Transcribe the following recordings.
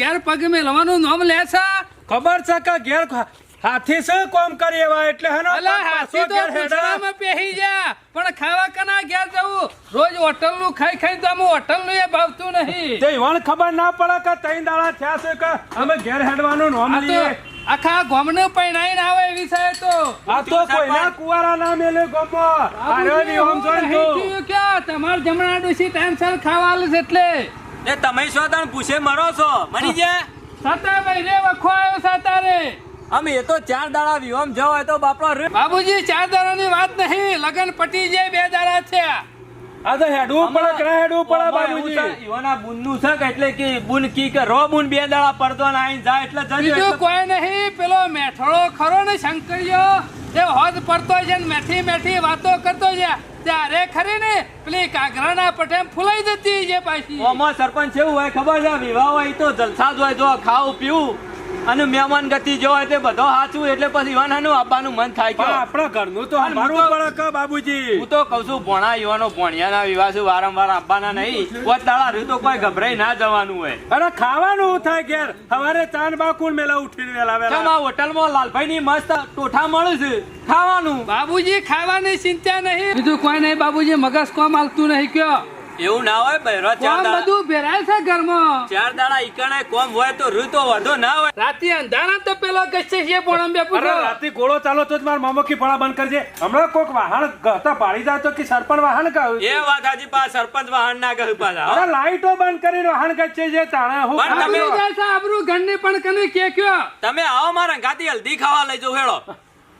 ઘેર પગ મેલવાનું નામ લે છે? ખબર છે કે ઘેર હાથી શું કોમ કરી એવા એટલે હેનો હાથી તો હેડા. પહેરી જા પણ ખાવા કના ઘેર જવું? રોજ હોટલનું ખાઈ ખાઈ તો અમે હોટલનું એ ભાવતું નહીં. તે વણ ખબર ના પડે કે તઈ દાડા થયા છે કે અમે ઘેર હેડવાનું નોમ લઈએ. આખા ગામને પૈણાઈને આવે એવી છે તો. આ તો કોઈના કુવારા ના મેલે ગમો. આર્યો ની ઓમ જોઈન તું. ક્યાં? તમાર જમણા ડોશી ટાઈમસર ખાવા આલે છે એટલે. એ તમે શું તણ પૂછે મરો છો? મરી ગયા? સાતા ભાઈ રે વખો આવ્યો સાતા રે અમે એ તો ચાર દાડા વિવામ જવો હોય તો બાપડો રે. બાબુજી ચાર દાડાની વાત નહીં. લગન પટી જાય બે દાડા છે આ તો હેડવું પડે કે ના હેડવું પડે બાબુજી. ઈવોના બુનનું છે કે એટલે કે બુન કી કે રો બુન બે દાડા પડદો ના જાય એટલે જજો બીજું કોઈ નહીં. પેલો મેઠળો ખરો ને શંકરિયો? એ હોદ પડતો છે ને મેઠી મેઠી વાતો કરતો છે. ત્યારે ખરી ને પેલી કાગરાના પટેમ ફૂલાઈ જતી છે પાછી. ઓમાં સરપંચ એવું હોય ખબર છે? વિવાહ હોય તો જલસા જ હોય, જો ખાવું, પીવું. અને મહેમાન ગતિ જો હોય તે બધો સાચું એટલે પછી ઈવાનાનું આપવાનું મન થાય કે આપણા ઘરનું તો મારું પડે કે બાબુજી? હું તો કઉ છું ભોણા યુવાનો ભોણિયાના વિવાહ છું વારંવાર આપવાના નહીં. કોઈ તાળા રહ્યું તો કોઈ ગભરાઈ ના જવાનું હોય. અરે ખાવાનું થાય ઘેર. સવારે ચાંદ બાકુલ મેલા ઉઠીને વેલા વેલા. આ હોટલમાં લાલભાઈની મસ્ત ટોઠા મળે છે? ખાવાનું. બાબુજી ખાવાની ચિંતા નહીં. બીજું કોઈ નહીં બાબુજી મગજ કોમ હાલતું નહીં કયો. એવું ના હોય બહેરો ચાર કોમ દાડા બધું ભેરાય છે ઘરમાં? ચાર દાડા ઈકણાય કોમ હોય તો રૂ તો વધો ના હોય. રાતે અંધારા તો પેલો ગચ્છે છે બે રાતે ગોળો ચાલો તો જ મારા મામા કી બંધ કરજે. હમણાં કોક વાહન ગતા પાડી જાય તો કે સરપંચ વાહન કહ્યું એ વાત હાજી પા સરપંચ વાહન ના કહ્યું પાછા અરે લાઈટો બંધ કરી વાહન ગચ્છે છે તાણે હું પણ તમે- આબરૂ ઘરની પણ કને કે કયો? તમે આવો મારા ગાતી હલ્દી ખાવા લઈ જો હેળો.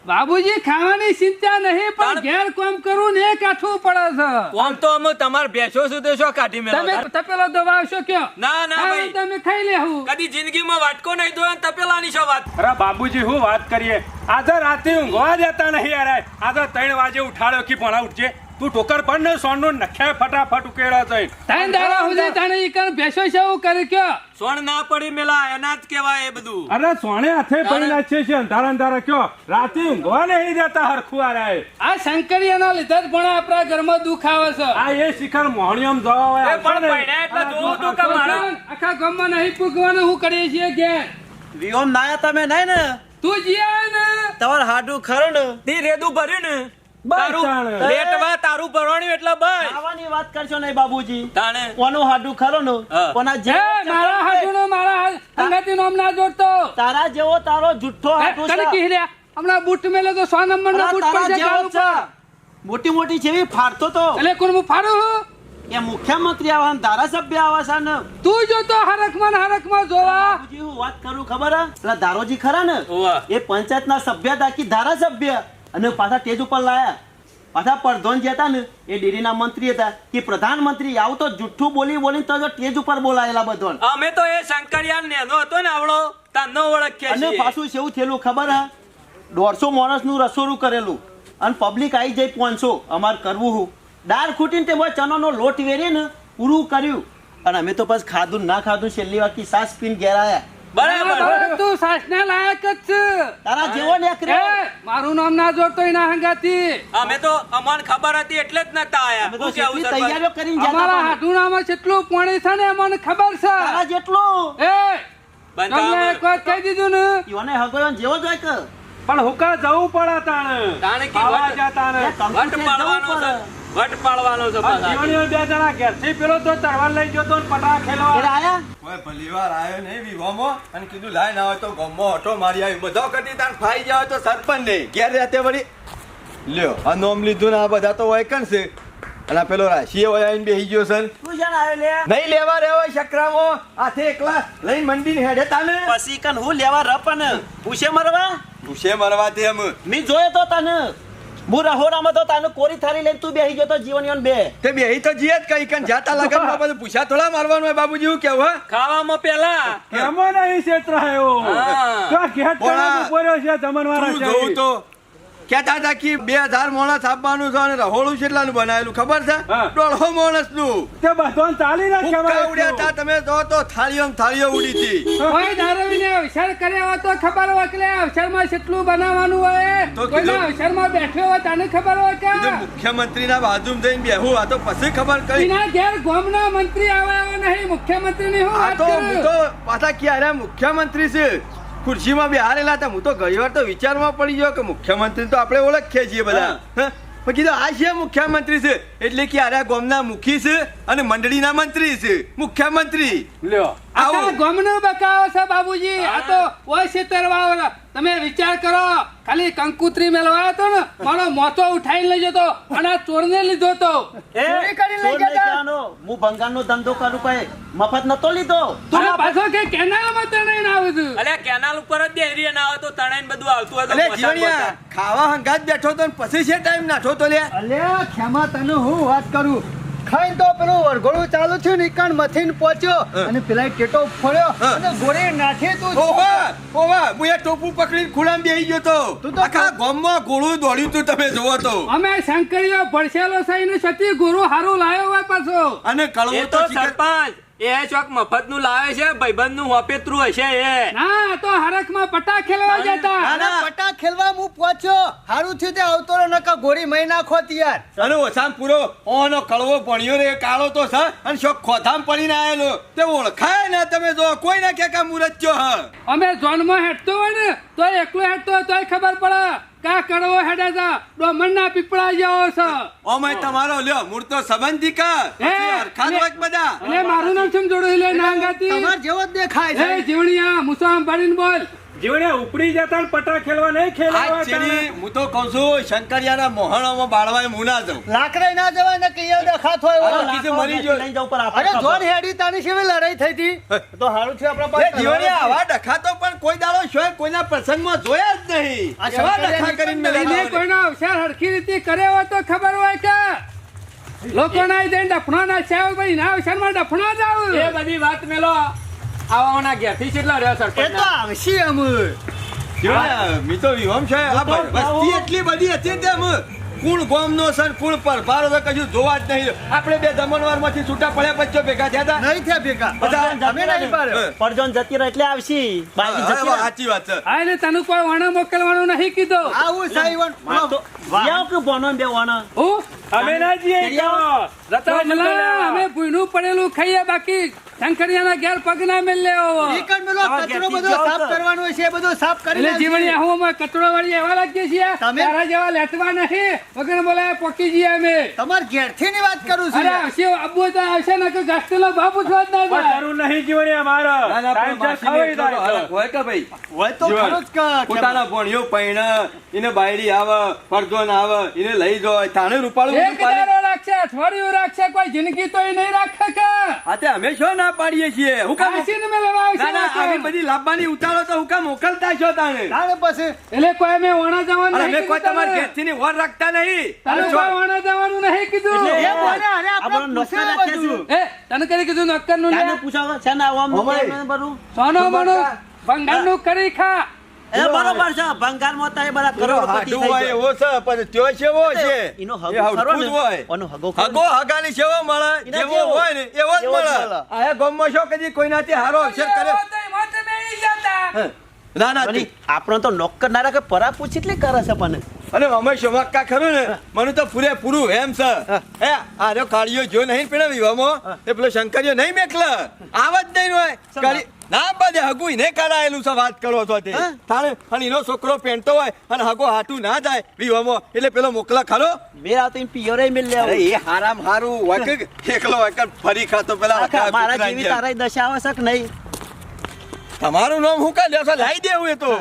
બાબુજી ખાવાની ચિંતા નહીં પણ ઘેર કોમ કરું ને કાઠું પડે છે. કોમ તો અમે તમાર બેસો છું તો શું કાઢી મેળવો તમે તપેલો દબાવશો કયો? ના ના ભાઈ. તમે ખાઈ લેવું કદી જિંદગીમાં વાટકો નહીં દો તપેલાની શું વાત? અરે બાબુજી હું વાત કરીએ. આજે રાતે ઊંઘવા દેતા નહીં યાર આજે ત્રણ વાગે ઉઠાડ્યો કે ભણા ઉઠજે. તું ટોકર પણ ને સોનનું નખ્યા ફટાફટ ઉકેડા થઈ તાન દાડા સુધી તાને ઈકન ભેંસો છે એવું કરે કયો? સોણ ના પડી મેલા એના જ કહેવાય એ બધું. અરે સોણે હાથે પડી નાખીએ છે અંધારા અંધારા કયો? રાતે ઊંઘવા નહીં દેતા હરખું આરે આ શંકરિયાના લીધે જ પણ આપણા ઘરમાં દુઃખ આવે છે. આ એ શિખર મોહણીયમ જવા હોય પણ પડ્યા એટલે જોવું તો કે મારા આખા ગામમાં નહીં પૂગવાનું હું કરીએ છીએ કે વિહોમ નાયા તમે નહીં ને? તું જીયા ને? તમારે હાડું ખરું ને? તી રેદું ભર્યું ને? તારું તાણે. લેટવા તારું ભરવાનું એટલે બસ. ખાવાની વાત કરશો નહીં બાબુજી. તાણે. કોનું હાડું ખરું ને કોના એ જેવો મારા હાથુનો મારા સંગાતી નામ ના જોડતો. તારા જેવો તારો જુઠ્ઠો હાડું કને છે. કી હમણાં બૂટ મેલે તો સો નંબર નો બૂટ તારા પડશે જેવો ગાલ જ ઉપર. છે. મોટી મોટી જેવી ફાડતો તો. એટલે કોણ હું ફાડું? એ મુખ્યમંત્રી આવા ધારાસભ્ય આવા છે ને. તું જો તો હરખમાં ને હરખમાં જોવા. હું વાત કરું ખબર હે? પેલા ધારોજી ખરા ને? એ એ પંચાયતના સભ્ય હતા ધારાસભ્ય. અને પાછા તેજ ઉપર લાયા. પાછા પ્રધાન જે હતા ને એ ડેરીના મંત્રી હતા કે પ્રધાનમંત્રી આવું તો જુઠ્ઠું બોલી બોલી તો તેજ ઉપર બોલાયેલા બધો અમે તો એ શંકરિયાન નેનો હતો ને આવડો તાનો ઓળખે અને પાછું કેવું થયેલું ખબર હા? દોઢસો માણસનું રસોડું કરેલું. અને પબ્લિક આવી જાય પાંચસો. અમારે કરવું હું. દાળ ખૂટીને તે બધા ચણાનો લોટ વેરી ને પૂરું કર્યું. અને અમે તો બસ ખાધું ના ખાધું છેલ્લી વાર સાસ પીને ઘેર આયા. બરાબર. તું સાસના લાયક જ છે. તારા જેવો ને એક મારું નામ ના જોડતો એના હંગાતી અમે તો અમને ખબર હતી એટલે જ નતા આયા. હું કેવું કેટલી તૈયારીઓ કરીને જતા અમારા પણ. હાડુનામાં કેટલું પાણી છે ને અમને ખબર તારા જેટલું. એ તમને એક વાત કહી દીધું ને? હગોયો જેવો જ હોય કે પણ હુકા જવું પડે તાણે. તાણે કે વટ- પાડવાનો છે. વટ પાડવાનો છે જીવણીઓ બે જણા ઘેરથી પેલો તો તરવાર લઈ ગયો તો ને પટા ખેલવા. આયા? ઓય ભલીવાર આયો નહીં વિવામો અને કીધું લાઈન હોય તો ગમો ઓટો મારી આવી. બધો કદી તાર ફાઈ જાય તો સરપંચ નહીં. ઘેર રહેતે વળી લ્યો આ નોમ લીધું ને આ બધા તો વૈકન છે. અને પેલો રાશિએ હોય આવીને બેહી ગયો છે ને. તું છે ને આવ્યો લે? નહીં લેવા રહેવા શકરામો હાથે એકલા લઈને મંડી હેડે તાને. પછી કન હું લેવા રપન? પૂછે મરવા? પૂછે મરવા તેમ મી જોયો તો તને. હું રહોડામાં તો તને કોરી થારી લઈને તું બેહી ગયો તો જીવન ઈવન બે. તે બેહી તો જીએ જ કઈ કન જાતા બધું પૂછા થોડા મારવાનું હોય બાબુજી હું કેવું હા? ખાવામાં પેલા એમાં નહીં ક્ષેત્ર આવ્યો. તો છે જમણવાળા છે. તો કહેતા હતા કે બે હજાર માણસ આપવાનું છે અને રહોળું કેટલાનું બનાવેલું. ખબર છે? હા. દોઢસો માણસનું. તે બધાને ચાલી રહ્યા ઉડ્યા હતા તમે જો તો થાળીઓ થાળીઓ ઉડી હતી કોઈ દારૂને અવસર કર્યા હોય તો ખબર હોય કે અવસરમાં કેટલું બનાવવાનું હોય. તો કોઈના અવસરમાં બેઠ્યો હોય તને ખબર હોય કે? કીધું મુખ્યમંત્રીના બાજુમાં જઈને બેહું. આ તો પછી ખબર કરી ના ઘેર ગામના મંત્રી આવે નહીં. મુખ્યમંત્રી ની હું વાત કરું? તો પાછા ક્યારે મુખ્યમંત્રી છે? ખુરશીમાં બેહારેલા હતા. હું તો ઘણી વાર તો વિચારમાં પડી ગયો કે મુખ્યમંત્રી તો આપણે ઓળખીએ છીએ બધા. હા. પણ કીધું આ છે મુખ્યમંત્રી છે. એટલે કે આ ગામના મુખી છે અને મંડળીના મંત્રી છે. મુખ્યમંત્રી. લ્યો. આવું. ગામનું બકાવો છે બાબુજી. આ તો ઓય સિત્તેર વાવરા. તમે વિચાર કરો ખાલી કંકુત્રી મેળવા હતો ને મારો મોતો ઉઠાઈને લઈ જતો અને આ ચોરને લીધો તો. એ કરી લઈ જતો. હું ભંગારનો ધંધો કરું કઈ મફત નતો લીધો. તું પાછો કે કેનાલમાં તણાઈને આવ્યું હતું અલે કેનાલ ઉપર જ બેહરી ના આવે તો તણાઈને બધું આવતું હતું તો અલે જીવણિયા ખાવા હંગાત બેઠો તો પછી છે ટાઈમ નાઠો તો લે અલ્યા ખેમા તને હું વાત કરું? ખાઈને તો પેલું વરઘોડું ચાલુ થયું ને કણ મથીન પહોંચ્યો. અને પેલા ટેટો ફોડ્યો. અને ગોળી નાખી તું. ઓવા ઓવા હું એ ટોપું પકડીને ખુલામ બેહી ગયો તો. તું તો- આખા ગામમાં ગોળું દોડ્યું તું તમે જોવો તો. અમે શંકરીઓ ભડસેલો થઈને સતી ગુરુ હારું લાયો હોય પાછો. અને કળવો તો તો સરપંચ. એ ચોક મફતનું લાવે છે ભાઈબંધનું હોપેતરું હશે એ. ના તો હરખમાં પટા ખેલવા જતા. ના, ના. પટા ખેલવા હું પહોંચ્યો. હારું થયું તે આવતો નકા ગોળી મહી નાખો યાર અને ઓછામાં પૂરો ઓનો કળવો ભણ્યો રે કાળો તો છે અને શોખ ખોથામ પડીને આવેલો તે ઓળખાય ને તમે જો કોઈ ના કે કા મુરચ્યો હ. અમે ઝોનમાં હેઠતો હોય ને તો એકલો હેઠતો હોય તોય ખબર પડે. કા કડવો હેડે છે? ડોમરના પીપળા જેવો છે. ઓમે તમારો લ્યો મૂર્તો સંબંધી કા હે, કે બધા? અને મારું નામ શું જોડું લે નાંગાતી. તમાર જેવો જ દેખાય એ છે જીવણિયા મુસામ પાડીને બોલ. જીવણે ઉપડી જતા પટા ખેલવા નહીં ખેલવા આજ હું તો કહું છું શંકરિયાના મોહણોમાં બાળવાય હું ના જાઉં. લાકડાઈ ના જવાય ને કે એ દેખાત હોય ઓલો. કીધું મરી જો નહીં જાઉં પર અરે આપણે જોન હેડી તાની શેવી લડાઈ થઈ હતી? તો હારું છે આપણા પાસે જીવણિયા આવા ડખા તો પણ કોઈ દાડો શોય કોઈના પ્રસંગમાં જોયા જ નહીં. આ શવા ડખા કરીને એને કોઈનો અવસર હરખી રીતે કરે હોય તો ખબર હોય કે લોકોના ડફણો ના છે ભાઈ ના અવસરમાં ડફણો જ આવું. એ બધી વાત મેલો. આવાના ઘેરથી કેટલા રહ્યો એ તો આવશે અમુ મી તો વિહોમ છે આ વસ્તી એટલી બધી હતી ને તેમ કુણ ગોમનો છે ને કુણ પરભારો છે કશું જોવા જ નહીં આપણે બે જમણવારમાંથી છૂટા પડ્યા પછી ભેગા થયા હતા. નહીં થયા ભેગા. નહીં. પરજોન જતી રહે એટલે આવશી. બાકી જતી રહે. સાચી વાત છે. હા એટલે તને કોઈ વણા મોકલવાનું નહીં કીધું. આવું સાઈવન આ કે બોનો બે હું? અમે ના જઈએ. અમે ભૂયનું પડેલું ખાઈએ બાકી. શંકરિયાના ઘેર પગ ના મેલે આવો. મેલો કચરો બધો સાફ કરવાનો છે બધો સાફ કરી લે નાખજે. જીવણી હું અમે કચરો વાળી એવા લાગીએ છીએ તારા જેવા લેટવા નહીં વગર બોલાય પોકી જઈએ અમે. તમાર ઘેરથી ની વાત કરું છું અરે હશે અબ્બુ તો આવશે ને કે ગાસ્ટેલો બાપુ છો જ ના પણ જાય. નહીં જીવણે અમારે ટાઈમ છે ખાવી હરખ હોય કે ભાઈ? હોય તો ખરો જ કે- પોતાના ભણ્યો પૈણ એને બાયડી આવે ના આવે એને લઈ જાય થાણે રૂપાળું પાડે. રાખશે થોડી રાખશે કોઈ જિંદગી તો એ નહીં રાખે કે? હા અમે છો ના પાડીએ છીએ. હું કામ ના ના ના આવી બધી લાંબાની ઉતારો તો હું કામ મોકલતા છો તાણે. તાણે પછી એટલે કોઈ અમે વણા જવાનું અરે નહીં કોઈ તમાર ઘેરથી ની વર રાખતા નહીં. તારે કોઈ વણા જવાનું નહીં કીધું. એટલે એ બોલે, અરે આપણે નોકર રાખ્યા છે. એ તને કરી કીધું નોકરનું ત્યાંને પૂછાવ છે ને આવો આમ અમાય. સોનો મનો. ભંગારનું કરી ખા. એ બરોબર છે ભંગારમાં તો એ બધા કરોડપતિ થઈ હોય જાય. એવો છે પણ ત્યો છેવો છે? એનો હગો ખરો ને. હોય. ઓનો હગો હગો હગાની છેવો મળે? જેવો. હોય ને એવો જ મળે. આ ગામમાં શું કદી કોઈનાથી હારો અક્ષર કરે. ના ના આપણો તો નોકર ના રાખે પરા પૂછી એટલે કરે છે પણ. અને અમે શોમાક્કા ખરું ને મને તો પૂરેપૂરું એમ છે. હે. આર્યો કાળિયો જો નહીં પેલા વિવામાં એ પેલો શંકરિયો નહીં મેકલ. આવ જ નહીં હોય. કાળી ના બધે હગુ એને કરાયેલું છે વાત કરો છો તે. હા? અને એનો છોકરો પેન્ટો હોય અને હગો હાટું ના જાય વિવામાં એટલે પેલો મોકલા ખરો? પિયરે મેલ એ હારામ હારું. એકલો હોય ફરી ખાતો પેલા મારા જેવી તારા દશા આવે નહીં? તમારું નામ હું કા લેશો લાવી દેવું એ તો?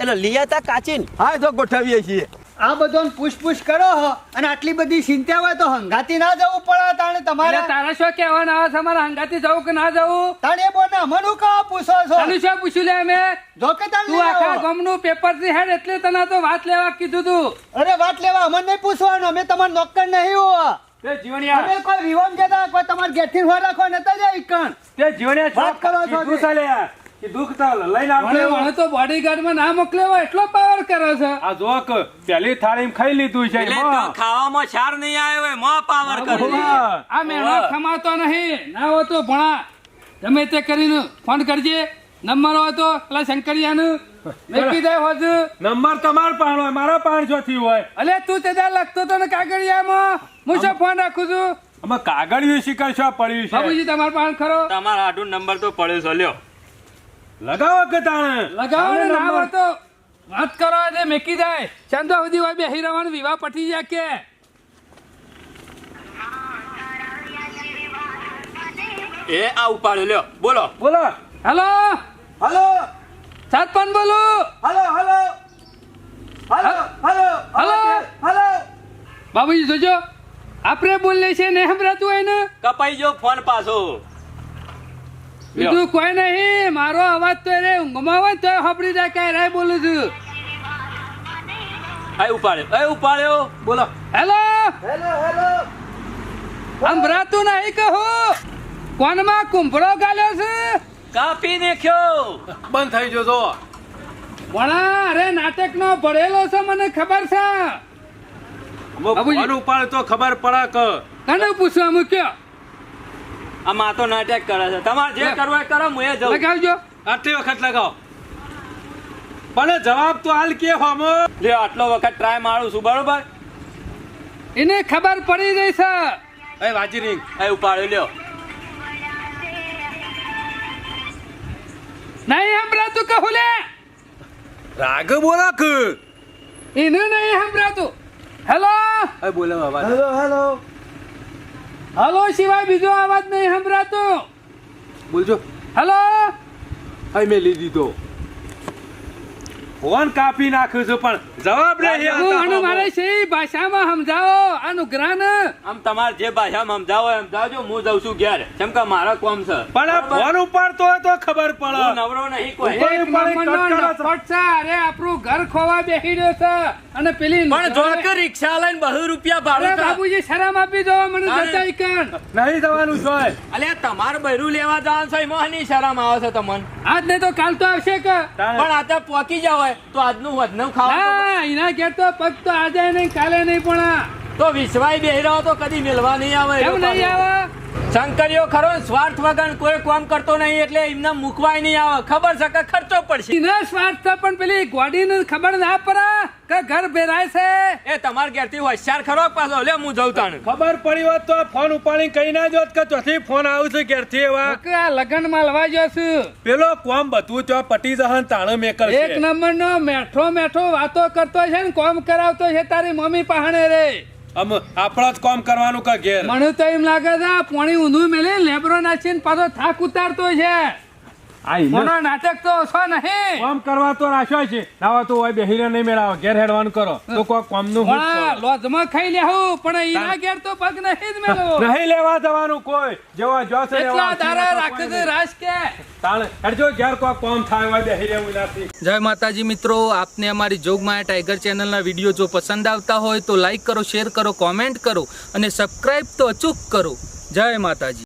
એટલે લીયા તા કાચીન. હા તો ગોઠવીએ છીએ. આ બધો પૂછ પૂછ કરો હો. અને આટલી બધી ચિંતા હોય તો હંગાતી ના જવું પડે તાણે તમારે તારા શું કહેવાના આવે તમારે હંગાતી જવું કે ના જવું? તાણે બોને અમનું કા પૂછો છો? તને શું પૂછ્યું લે અમે? જો કે તને તું આખા. ગામનું પેપરથી હેડ એટલે તને તો વાત લેવા કીધું તું. અરે વાત લેવા અમને નહીં પૂછવાનું અમે તમાર નોકર નહીં હો. તે જીવણિયા. અમે કોઈ વિવામ જતા કોઈ તમાર ઘેરથી રાખો ને નતા જાય કણ. તે જીવણિયા વાત કરો છો તું તાલ લઈને આવજો તો બોડીગાર્ડમાં ના મોકલ્યો એટલો પાવર કરે છે. આ જો પેલી થાળીમાં ખાઈ લીધું છે એટલે એમાં. તો ખાવામાં શાર નહીં આવ્યો હોય મોં પાવર કરે. આ મેળો ખમાતો નહીં. ના હોય તો ભણા. ગમે તે કરીને ફોન કરજે. નંબર હોય તો પેલા શંકરિયાનું. મેકી દે હોજ નંબર તમાર પાણ હોય મારા પાણ જોથી હોય. અલે તું તે દાળ લખતો તો ને કાગળિયામાં. હું શું ફોન રાખું છું? આમાં કાગળિયું શિકાર શું પડ્યું છે? બાબુજી તમારો પાણ ખરો. તમારા આડું નંબર તો પડ્યો છે લ્યો. લગાવો કે તાણે લગાવો ને ના નંબર. વાત કરો એટલે મેકી જાય. ચાંદો સુધી હોય બેહી રહેવાનું વિવાહ પટી જાય કે? એ આ ઉપાડ્યો લ્યો બોલો. બોલો. હેલો? હેલો. સરપંચ બોલો. Hello hello. Hello hello. Hello. Hello. બાબુજી જોજો. આપણે બોલે છે ને સંભળાતું હોય ને? કપાઈ જો ફોન પાછો. બીજું કોઈ નહીં મારો અવાજ તો રે ઊંઘમાં હોય તો હપડી જાય કે રે બોલું છું. એ ઉપાડ્યો એ ઉપાડ્યો બોલો. હેલો? Hello hello. સંભળાતું નહીં કહું. કોનમાં કુંભળો ગાલ્યો છે? કાપી નાખ્યો? બંધ થઈ જજો ભણા અરે નાટક નો ભરેલો છે મને ખબર છે. ફોન તો ખબર પડે કે. કને પૂછવા મૂક્યો આ માતો નાટક કરે છે. તમારે જે કરવું એ કરો હું એ જઉં. લગાવજો. આટલી વખત લગાવો. પણ જવાબ તો હાલ કે હોમો. લે આટલો વખત ટ્રાય મારું છું બરોબર? એને ખબર પડી ગઈ છે. એ વાજી રીંગ. એ ઉપાડ્યો લ્યો. નહીં સંભળાતું કહું લે. રાગ બોલા કે? એને નહીં સંભળાતું. હેલો એ બોલે બાબા. હેલો હેલો હલો સિવાય બીજો અવાજ નહીં સંભળાતો. બોલજો. હલો? એ મેં લીધી. દીધો ફોન કાપી નાખ્યો છે પણ જવાબ નહીં. મારે છે ભાષામાં સમજાવો આનું જ્ઞાન. આમ તમારે જે ભાષામાં સમજાવો એમ સમજાવજો હું જઉં છું ઘેર. કેમ કે મારા કોમ છે. પણ ફોન ઉપાડતો હોય તો ખબર પડે. નવરો નહીં કોઈ. અરે આપણું ઘર ખોવા બેસી રહ્યો છે. અને પેલી પણ જો કે રિક્ષા લઈને બહુ રૂપિયા ભાડું બાબુજી શરમ આપી દો મને જતા ઈકન નહીં જવાનું છે. અલ્યા તમારે બૈરું લેવા જવાનું છે એમાં નહીં શરમ આવે છે તમને? આજ નહીં તો કાલ તો આવશે કે? પણ આ તો પોકી જાવ તો આજનું વધનું ખાવ ના એના કે તો પગ તો આજે નહીં કાલે નહીં પણ તો વિશ્વાય બેહી રહ્યો તો કદી મિલવા નહીં આવે એમ નહીં આવે? શંકરીઓ ખરો સ્વાર્થ વગર કોઈ કામ કરતો નહીં એટલે એમને મૂકવાય નહીં આવે. ખબર છે કે ખર્ચો પડશે. ના સ્વાર્થ પણ પેલી ગોડીને ખબર ના પડે. કે ઘર ભેરાય છે? એ તમારા ઘેરથી હોશિયાર ખરો પાછો? લે હું જઉં તાણ ખબર પડી હોત તો ફોન ઉપાડી કઈ ના જોત કે ચોથી ફોન આવશે ઘેરથી એવા. કે આ લગનમાં લવા જો છું. પેલો કોમ બધું તો પટી જહન તાણે મેકર એક નંબરનો મેઠો મેઠો વાતો કરતો છે ને કોમ કરાવતો છે તારી મમ્મી પાહણે રે. આમ આપણા જ કોમ કરવાનું કે ઘેર? મને તો એમ લાગે છે આ પોણી ઊંધું મેલે લેબરો નાખીને પાછો થાક ઉતારતો છે. મોનો નાટક તો ઓછો નહીં? કોમ કરવા તો રાખ્યો છે. નાવા તો હોય બેહીને નહીં મેળાવો. ઘેર હેડવાનું કરો. તો કોઈ પણ કરો. લોજમાં ખાઈ લેવું પણ ઈના ઘેર તો પગ નહીં જ મેળવો. નહીં લેવા જવાનું કોઈ. જેવા જોશે એટલા તારા દારા તો. રાસ કે? તાણે હેડજો ઘેર કોઈ કોમ થાય હોય બેહી રહેવું નથી જય માતાજી મિત્રો આપને અમારી જોગમાયા ટાઈગર ચેનલના વીડિયો જો પસંદ આવતા હોય તો લાઈક કરો શેર કરો કોમેન્ટ કરો અને સબસ્ક્રાઇબ તો અચૂક કરો. જય માતાજી.